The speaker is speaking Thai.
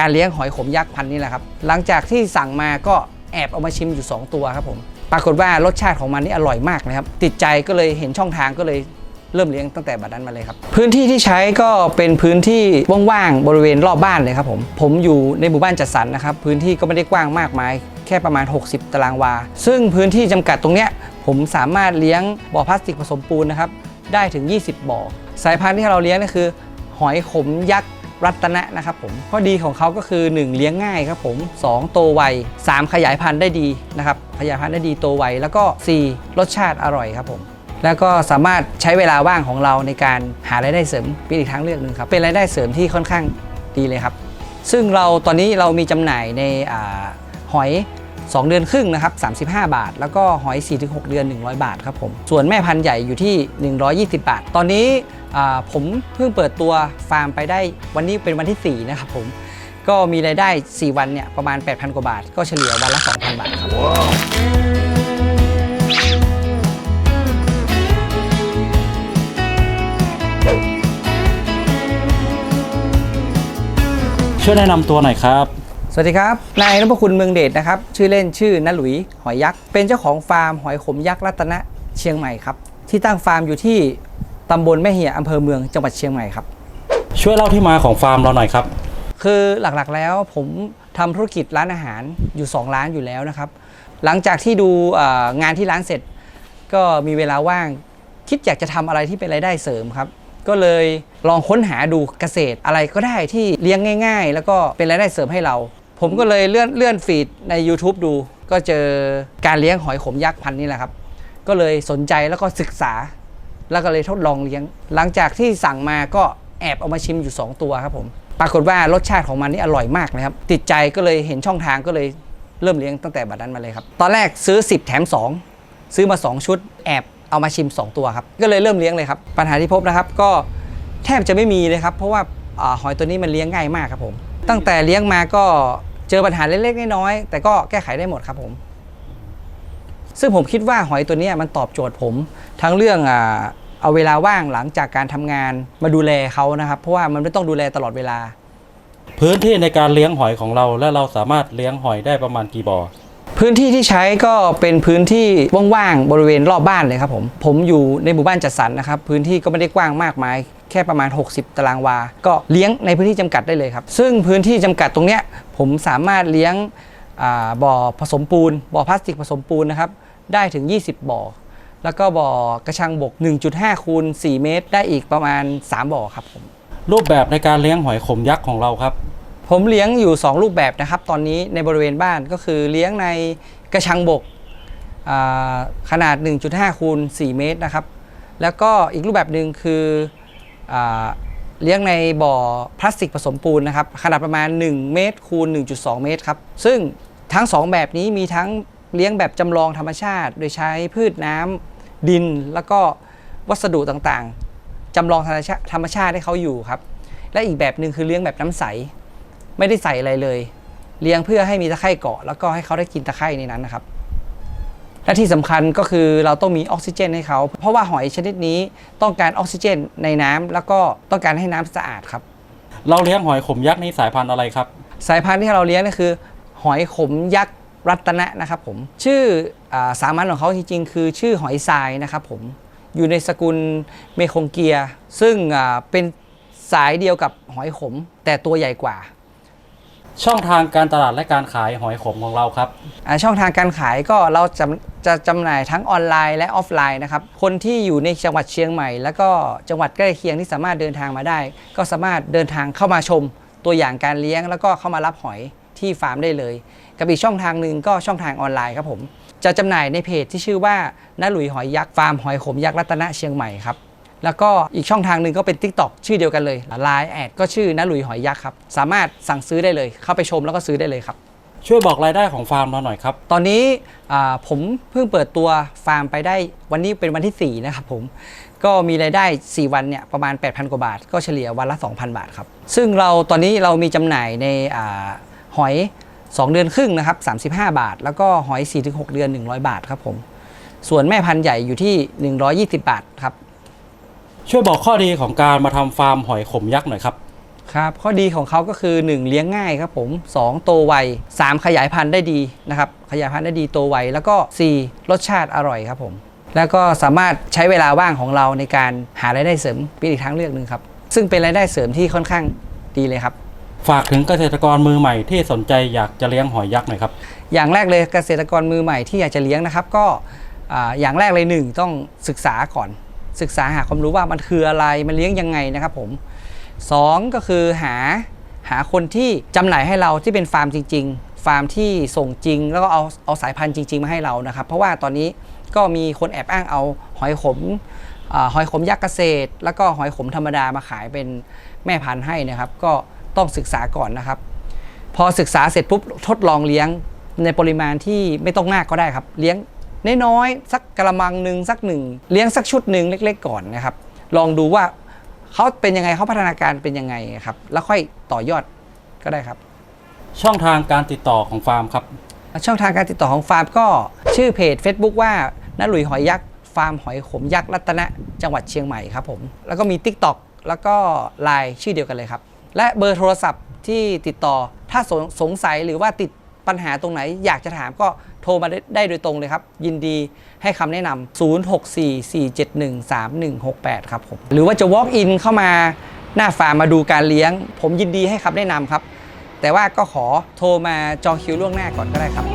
การเลี้ยงหอยขมยักษ์พันนี่แหละครับ หลังจากที่สั่งมาก็แอบเอามาชิมอยู่ 2 ตัวครับผม ปรากฏว่ารสชาติของมันนี่อร่อยมากนะครับ ติดใจก็เลยเห็นช่องทางก็เลยเริ่มเลี้ยงตั้งแต่บัดนั้นมาเลยครับ พื้นที่ที่ใช้ก็เป็นพื้นที่ว่างๆบริเวณรอบบ้านเลยครับผม ผมอยู่ในหมู่บ้านจัดสรรนะครับ พื้นที่ก็ไม่ได้กว้างมากมาย แค่ประมาณ 60 ตารางวา ซึ่งพื้นที่จำกัดตรงเนี้ยผมสามารถเลี้ยงบ่อพลาสติกผสมปูนนะครับได้ถึง 20 บ่อ สายพันธุ์ที่เราเลี้ยงก็คือ หอยขมยักษ์ รัตนะนะครับผมข้อดีของเขาก็คือ 1 เลี้ยงง่ายครับผม 2 โตไว 3 ขยายพันธุ์ได้ดีนะครับขยายพันธุ์ได้ดีโตไว แล้วก็ 4 รสชาติอร่อยครับผมแล้วก็สามารถใช้เวลาว่างของเราในการหารายได้เสริมเป็นอีกทางเลือกหนึ่งครับเป็นรายได้เสริมที่ค่อนข้างดีเลยครับ ซึ่งเราตอนนี้เรามีจำหน่ายในอหอย 2 เดือนครึ่งนะครับ35 บาท แล้วก็หอย 4-6 เดือน 100 บาทครับผมส่วนแม่พันธุ์ใหญ่อยู่ที่ 120 บาท ตอนนี้ ผมเพิ่งเปิดตัวฟาร์มไปได้วันนี้เป็นวันที่ 4 นะครับผม ก็มีรายได้ 4 วันเนี่ยประมาณ 8,000 กว่าบาท ก็เฉลี่ยวันละ 2,000 บาทครับ ช่วยแนะนำตัวหน่อยครับ สวัสดีครับ นายนพคุณเมืองเดชนะครับ ชื่อเล่นชื่อนาหลุย หอยยักษ์ เป็นเจ้าของฟาร์มหอยขมยักษ์รัตนะเชียงใหม่ครับ ที่ตั้งฟาร์มอยู่ที่ ตำบลแม่เหี่ยอำเภอเมืองจังหวัดเชียงใหม่ครับ ช่วยเล่าที่มาของฟาร์มเราหน่อยครับ คือหลักๆแล้วผมทำธุรกิจร้านอาหารอยู่ 2 ร้านอยู่แล้วนะครับ หลังจากที่ดูเอ่องานที่ร้านเสร็จ ก็มีเวลาว่าง คิดอยากจะทำอะไรที่เป็นรายได้เสริมครับ ก็เลยลองค้นหาดูเกษตรอะไรก็ได้ที่เลี้ยงง่าย ๆ แล้วก็เป็นรายได้เสริมให้เรา ผมก็เลยเลื่อนเลื่อนฟีดใน YouTube ดู ก็เจอการเลี้ยงหอยขมยักษ์พันธุ์นี่แหละครับ ก็เลยสนใจแล้วก็ศึกษา แล้วก็เลยทดลองเลี้ยง หลังจากที่สั่งมาก็แอบเอามาชิมอยู่ 2 ตัวครับผม ปรากฏว่ารสชาติของมันนี่อร่อยมากนะครับ ติดใจก็เลยเห็นช่องทางก็เลยเริ่มเลี้ยงตั้งแต่บัดนั้นมาเลยครับ ตอนแรกซื้อ 10 แถม 2 ซื้อมา 2 ชุด แอบเอามาชิม 2 ตัวครับ ก็เลยเริ่มเลี้ยงเลยครับ ปัญหาที่พบนะครับก็แทบจะไม่มีเลยครับ เพราะว่าอาหอยตัวนี้มันเลี้ยงง่ายมากครับผม ตั้งแต่เลี้ยงมาก็เจอปัญหาเล็กๆน้อยๆแต่ก็แก้ไขได้หมดครับผมซึ่งผมคิดว่าหอยตัวนี้มันตอบโจทย์ผม ทั้งเรื่องอ่า เอาเวลาว่างหลังจากการทำงานมาดูแลเขานะครับ เพราะว่ามันไม่ต้องดูแลตลอดเวลา พื้นที่ในการเลี้ยงหอยของเรา และเราสามารถเลี้ยงหอยได้ประมาณกี่บ่อพื้นที่ที่ใช้ก็เป็นพื้นที่ว่างๆบริเวณรอบบ้านเลยครับผมผมอยู่ในหมู่บ้านจัดสรรนะครับ พื้นที่ก็ไม่ได้กว้างมากมาย แค่ประมาณ 60 ตารางวา ก็เลี้ยงในพื้นที่จำกัดได้เลยครับ ซึ่งพื้นที่จำกัดตรงเนี้ยผมสามารถเลี้ยงอาบ่อผสมปูนบ่อพลาสติกผสมปูนนะครับได้ถึง 20 บ่อ แล้วก็บ่อกระชังบก 1.5 คูณ 4 เมตร ได้อีกประมาณ 3 บ่อครับผม รูปแบบในการเลี้ยงหอยขมยักษ์ของเราครับ ผมเลี้ยงอยู่ 2 รูปแบบนะครับ ตอนนี้ในบริเวณบ้านก็คือเลี้ยงในกระชังบกอ่าขนาด 1.5 คูณ 4 เมตรนะครับ แล้วก็อีกรูปแบบหนึ่งคืออาเลี้ยงในบ่อพลาสติกผสมปูนนะครับ ขนาดประมาณ 1 เมตรคูณ 1.2 เมตรครับ ซึ่งทั้ง 2 แบบนี้มีทั้ง เลี้ยงแบบจำลองธรรมชาติ โดยใช้พืชน้ำดิน แล้วก็วัสดุต่างๆจำลองธรรมชาติธรรมชาติให้เขาอยู่ครับ และอีกแบบหนึ่งคือเลี้ยงแบบน้ำใส ไม่ได้ใส่อะไรเลย เลี้ยงเพื่อให้มีตะไคร่เกาะ แล้วก็ให้เขาได้กินตะไคร่ในนั้นนะครับและที่สำคัญก็คือเราต้องมีออกซิเจนให้เขา เพราะว่าหอยชนิดนี้ต้องการออกซิเจนในน้ำแล้วก็ต้องการให้น้ำสะอาดครับ เราเลี้ยงหอยขมยักษ์นี่สายพันธุ์อะไรครับ สายพันธุ์ที่เราเลี้ยงก็คือ หอยขมยักษ์ รัตนะนะครับผมชื่ออาสามัญของเขาจริงๆ คือชื่อหอยทรายนะครับผมอยู่ในสกุลเมคงเกีย ซึ่งอ่าเป็นสายเดียวกับหอยขม แต่ตัวใหญ่กว่า ช่องทางการตลาดและการขายหอยขมของเราครับอ่าช่องทางการขายก็เราจะจะจำหน่ายทั้งออนไลน์และออฟไลน์นะครับ คนที่อยู่ในจังหวัดเชียงใหม่ แล้วก็จังหวัดใกล้เคียงที่สามารถเดินทางมาได้ ก็สามารถเดินทางเข้ามาชมตัวอย่างการเลี้ยง แล้วก็เข้ามารับหอยที่ฟาร์มได้เลย กับอีกช่องทางหนึ่งก็ช่องทางออนไลน์ครับผม จะจำหน่ายในเพจที่ชื่อว่าน้าหลุยหอยยักษ์ฟาร์มหอยขมยักษ์รัตนะเชียงใหม่ครับแล้วก็อีกช่องทางหนึ่งก็เป็น Tik t o อกชื่อเดียวกันเลย Line แอดก็ชื่อน้าหลุยหอยยักษ์ครับสามารถสั่งซื้อได้เลย เข้าไปชมแล้วก็ซื้อได้เลยครับช่วยบอกรายได้ของฟาร์มเราหน่อยครับ ตอนนี้อ่าผมเพิ่งเปิดตัวฟาร์มไปได้วันนี้เป็นวันที่ 4 นะครับผม ก็มีรายได้ 4 วันเนี่ยประมาณ 8,000 กว่าบาท ก็เฉลี่ยวันละ 2,000 บาทครับ ซึ่งเราตอนนี้เรามีจำหน่ายในอาหอย 2 เดือนครึ่งนะครับ 35 บาท แล้วก็หอย 4-6 เดือน 100 บาทครับผม ส่วนแม่พันธุ์ใหญ่อยู่ที่ 120 บาทครับ ช่วยบอกข้อดีของการมาทำฟาร์มหอยขมยักษ์หน่อยครับ ครับ ข้อดีของเขาก็คือ 1 เลี้ยงง่ายครับผม 2 โตไว 3 ขยายพันธุ์ได้ดีนะครับ ขยายพันธุ์ได้ดีโตไว แล้วก็ 4 รสชาติอร่อยครับผม แล้วก็สามารถใช้เวลาว่างของเราในการหารายได้เสริมเป็นอีกทางเลือกหนึ่งครับ ซึ่งเป็นรายได้เสริมที่ค่อนข้างดีเลยครับ ฝากถึงเกษตรกรมือใหม่ที่สนใจอยากจะเลี้ยงหอยยักษ์หน่อยครับ อย่างแรกเลยเกษตรกรมือใหม่ที่อยากจะเลี้ยงนะครับ ก็อย่างแรกเลยหนึ่งต้องศึกษาก่อน ศึกษาหาความรู้ว่ามันคืออะไรมันเลี้ยงยังไงนะครับผมสองก็คือหาหาคนที่จำหน่ายให้เราที่เป็นฟาร์มจริง ๆ ฟาร์มที่ส่งจริง แล้วก็เอาเอาสายพันธุ์จริง ๆ มาให้เรานะครับ เพราะว่าตอนนี้ก็มีคนแอบอ้างเอาหอยขมอหอยขมยักษ์เกษตร แล้วก็หอยขมธรรมดามาขายเป็นแม่พันธุ์ให้นะครับ ก็ ต้องศึกษาก่อนนะครับ พอศึกษาเสร็จปุ๊บทดลองเลี้ยงในปริมาณที่ไม่ต้องมากก็ได้ครับ เลี้ยงน้อยๆสักกระมังหนึ่งสักหนึ่งเลี้ยงสักชุดหนึ่งเล็ก ๆ ก่อนนะครับ ลองดูว่าเขาเป็นยังไงเขาพัฒนาการเป็นยังไงครับ แล้วค่อยต่อยอดก็ได้ครับ ช่องทางการติดต่อของฟาร์มครับ ช่องทางการติดต่อของฟาร์มก็ชื่อเพจ Facebook ว่าน้าหลุยหอยยักษ์ฟาร์มหอยขมยักษ์รัตนะจังหวัดเชียงใหม่ครับผมแล้วก็มี TikTok แล้วก็ไลน์ชื่อเดียวกันเลยครับ และเบอร์โทรศัพท์ที่ติดต่อ ถ้าสงสงสัยหรือว่าติดปัญหาตรงไหน อยากจะถามก็โทรมาได้ได้โดยตรงเลยครับ ยินดีให้คำแนะนำ 0644713168 ครับผม หรือว่าจะ walk in เข้ามาหน้าฟาร์มมาดูการเลี้ยง ผมยินดีให้คำแนะนำครับ แต่ว่าก็ขอโทรมาจองคิวล่วงหน้าก่อนก็ได้ครับ